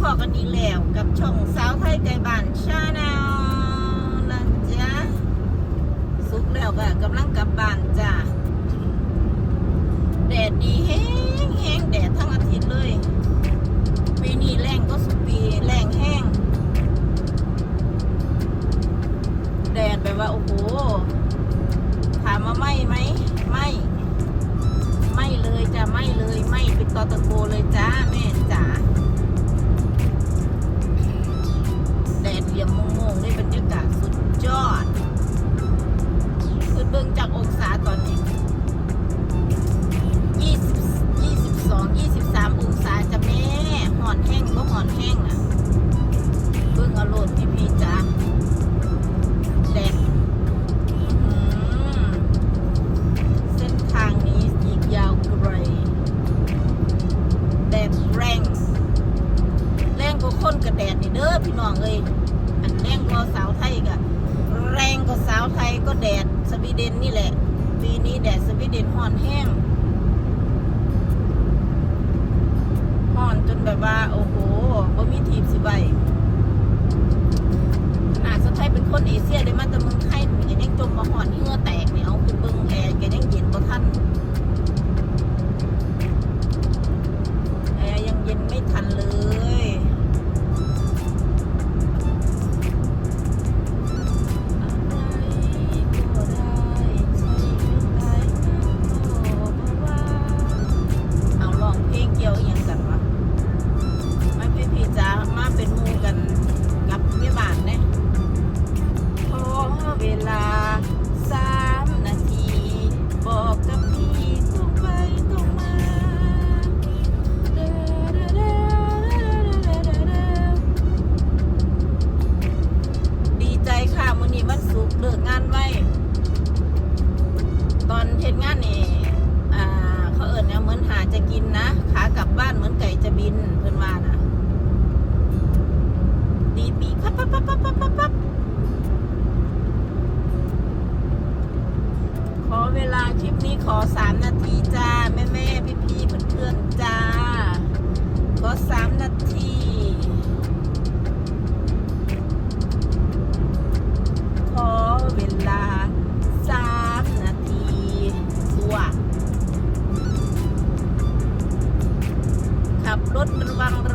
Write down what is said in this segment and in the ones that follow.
พอกันอีกแล้วกับช่องสาวไทยไก่บ้านชาแนลนะจ๊ะสุกแล้วก็กำลังกลับบ้านจ้ะแดดดีแห้งแห้งแดดทั้งอาทิตย์เลยปีนี้แรงก็สุดปีแรงแห้ง แดดแบบว่า โอ้โหถามว่าไหมไหมไหมไม่เลยจ้ะไม่เลยไม่เป็นตอตะโกเลยจ้าแม่ แดดนี่เด้อพี่น้องเอ้ยอันแรงกว่าสาวไทยกะแรงกว่าสาวไทยก็แดดสวีเดนนี่แหละปีนี้แดดสวีเดนห่อนแห้งห่อนจนแบบว่า โอ้โหบ่มีทีมสิใบขนาดสะไทยเป็นคนเอเชียได้มาแต่เมืองไทยมันยังจมมาห่อนอแตกเนี่ มื้อนี้วันศุกเลิกงานไว้ ตอนเห็ดงานนี่เขาเอิญเนี่ยเหมือนหาจะกินนะขากลับบ้านเหมือนไก่จะบินเพื่อนว่านะดีปีกพับพับพับพับพับพับพับขอเวลาคลิปนี้ขอสาม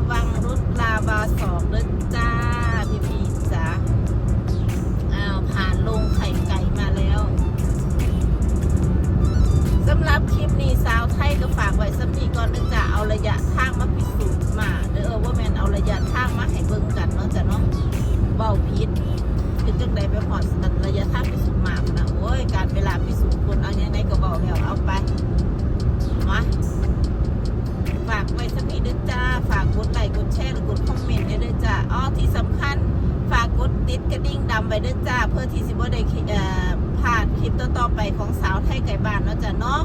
วังระวังรถลาบาสองเลยจ้าพี่พี่จ้าอ้าวผ่านลงไข่ไก่มาแล้วสำหรับคลิปนี้สาวไทยก็ฝากไว้สักนีก่อนนะจ๊ะเอาระยะทางมาพิสูจน์มาเด้อว่าแมนเอาระยะทางมาให้เบิ่งกันเนาะจ้ะเนาะเบาพิษเป็นจังใดไปหอดระยะทางพิสูจน์มาบนะโอ้ยการเวลาพิสูจน์คนเอาอย่างไรก็เบาแล้วเอาไปมา ที่สำคัญฝากกดติดกระดิ่งดำไว้ด้วยจ้า เพื่อที่สิบ่ได้คลิปเอ่อพลาดคลิปต่อๆไปของสาวไทยไก่บ้านเนาะจ้ะเนาะ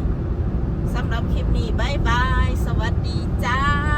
สำหรับคลิปนี้บายบาย สวัสดีจ้า